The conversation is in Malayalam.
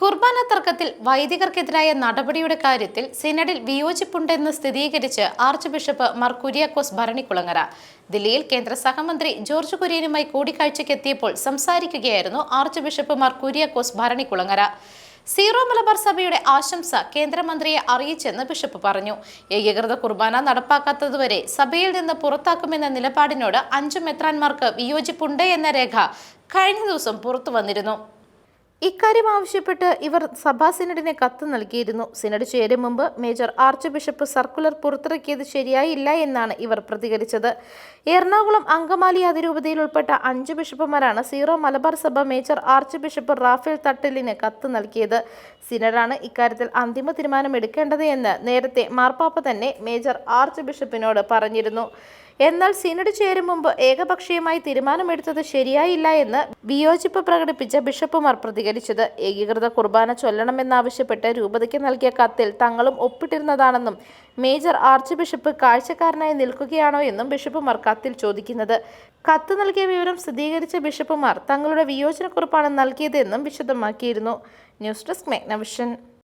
കുർബാന തർക്കത്തിൽ വൈദികർക്കെതിരായ നടപടിയുടെ കാര്യത്തിൽ സിനഡിൽ വിയോജിപ്പുണ്ടെന്ന് സ്ഥിരീകരിച്ച് ആർച്ച് ബിഷപ്പ് മാർ കുര്യാക്കോസ് ഭരണിക്കുളങ്ങര. ദില്ലിയിൽ കേന്ദ്ര സഹമന്ത്രി ജോർജ് കുര്യനുമായി കൂടിക്കാഴ്ചയ്ക്കെത്തിയപ്പോൾ സംസാരിക്കുകയായിരുന്നു archbishop Mar Kuriakose Bharanikulangara. Syro Malabar സഭയുടെ ആശംസ കേന്ദ്രമന്ത്രിയെ അറിയിച്ചെന്ന് ബിഷപ്പ് പറഞ്ഞു. ഏകീകൃത കുർബാന നടപ്പാക്കാത്തതുവരെ സഭയിൽ നിന്ന് പുറത്താക്കുമെന്ന നിലപാടിനോട് അഞ്ചു മെത്രാന്മാർക്ക് വിയോജിപ്പുണ്ട് എന്ന രേഖ കഴിഞ്ഞ ദിവസം പുറത്തു വന്നിരുന്നു. ഇക്കാര്യം ആവശ്യപ്പെട്ട് ഇവർ സഭാ സിനഡിനെ കത്ത് നൽകിയിരുന്നു. സിനഡ് ചേരും മുമ്പ് മേജർ ആർച്ച് ബിഷപ്പ് സർക്കുലർ പുറത്തിറക്കിയത് ശരിയായില്ല എന്നാണ് ഇവർ പ്രതികരിച്ചത്. എറണാകുളം അങ്കമാലി അതിരൂപതയിൽ ഉൾപ്പെട്ട അഞ്ച് ബിഷപ്പുമാരാണ് സീറോ മലബാർ സഭ മേജർ ആർച്ച് ബിഷപ്പ് റാഫേൽ തട്ടലിന് കത്ത് നൽകിയത്. സിനഡാണ് ഇക്കാര്യത്തിൽ അന്തിമ തീരുമാനം എടുക്കേണ്ടത് എന്ന് നേരത്തെ മാർപ്പാപ്പ തന്നെ മേജർ ആർച്ച് ബിഷപ്പിനോട് പറഞ്ഞിരുന്നു. എന്നാൽ സിനഡ് ചേരും മുമ്പ് ഏകപക്ഷീയമായി തീരുമാനമെടുത്തത് ശരിയായില്ല എന്ന് വിയോജിപ്പ് പ്രകടിപ്പിച്ച ബിഷപ്പുമാർ പ്രതികരിച്ചത്. ഏകീകൃത കുർബാന ചൊല്ലണമെന്നാവശ്യപ്പെട്ട് രൂപതയ്ക്ക് നൽകിയ കത്തിൽ തങ്ങളും ഒപ്പിട്ടിരുന്നതാണെന്നും മേജർ ആർച്ച് ബിഷപ്പ് കാഴ്ചക്കാരനായി നിൽക്കുകയാണോ എന്നും ബിഷപ്പുമാർ കത്തിൽ ചോദിക്കുന്നത്. കത്ത് നൽകിയ വിവരം സ്ഥിരീകരിച്ച ബിഷപ്പുമാർ തങ്ങളുടെ വിയോജനക്കുറിപ്പാണ് നൽകിയതെന്നും വിശദമാക്കിയിരുന്നു. News desk മെഗ്നവിഷൻ